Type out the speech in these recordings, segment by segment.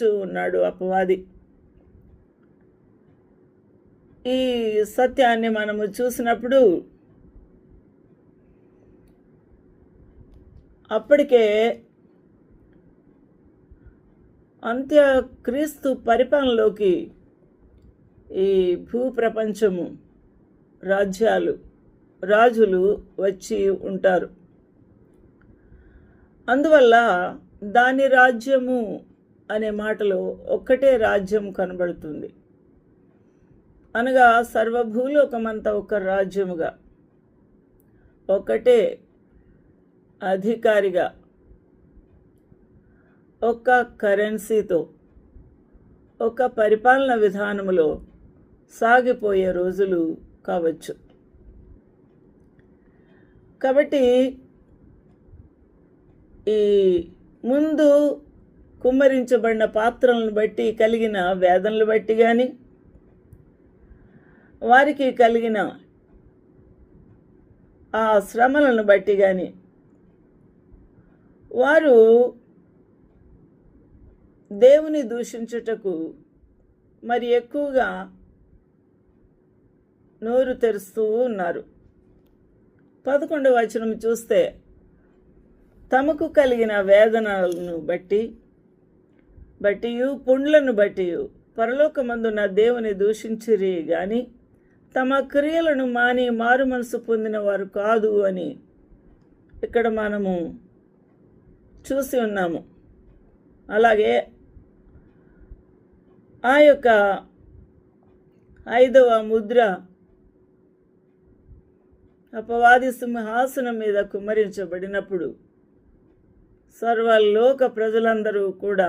ఉన్నాడు అపవాది. ఈ సత్యాన్ని మనము చూసినప్పుడు అప్పటికే అంత్య క్రీస్తు పరిపాలనలోకి ఈ భూప్రపంచము రాజ్యాలు రాజులు వచ్చి ఉంటారు. అందువల్ల దాని రాజ్యము అనే మాటలో ఒక్కటే రాజ్యం కనబడుతుంది. అనగా సర్వభూలోకమంతా ఒక రాజ్యముగా ఒకటే అధికారిగా ఒక కరెన్సీతో ఒక పరిపాలన విధానములో సాగిపోయే రోజులు కావచ్చు. కాబట్టి ఈ ముందు కుమ్మరించబడిన పాత్రలను బట్టి కలిగిన వేదనలు బట్టి కానీ వారికి కలిగిన ఆ శ్రమలను బట్టి కానీ వారు దేవుని దూషించుటకు మరి ఎక్కువగా నోరు తెరుస్తూ ఉన్నారు. పదకొండవ వచనం చూస్తే తమకు కలిగిన వేదనలను బట్టి బట్టియు పుండ్లను బట్టియు. పరలోకమందున్న దేవుని దూషించిరి గాని తమ క్రియలను మాని మారు మనసు పొందిన వారు కాదు అని ఇక్కడ మనము చూసి ఉన్నాము. అలాగే ఆ యొక్క ఐదవ ముద్ర అపవాది సింహాసనం మీద కుమ్మరించబడినప్పుడు సర్వలోక ప్రజలందరూ కూడా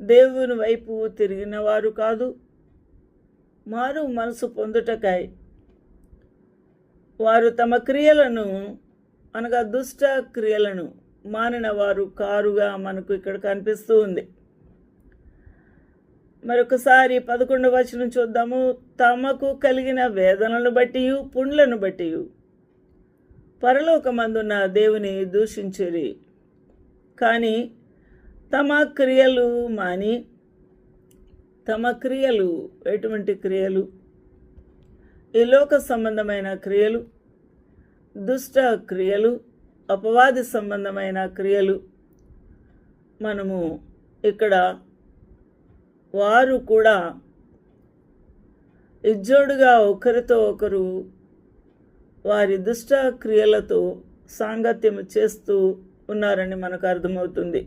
దేవుని వైపు తిరిగిన వారు కాదు. మారు మనసు పొందుటకై వారు తమ క్రియలను అనగా దుష్ట క్రియలను మానిన వారు కారుగా మనకు ఇక్కడ కనిపిస్తూ ఉంది. మరొకసారి పదకొండు వచనం చూద్దాము. తమకు కలిగిన వేదనలను బట్టి పుండ్లను బట్టి పరలోకమందున్న దేవుని దూషించిరి. కానీ తమ క్రియలు మాని తమ క్రియలు ఎటువంటి క్రియలు? ఈ లోక సంబంధమైన క్రియలు దుష్ట క్రియలు అపవాది సంబంధమైన క్రియలు మనము ఇక్కడ వారు కూడా ఇజ్జోడుగా ఒకరితో ఒకరు వారి దుష్ట క్రియలతో సాంగత్యం చేస్తూ ఉన్నారని మనకు అర్థమవుతుంది.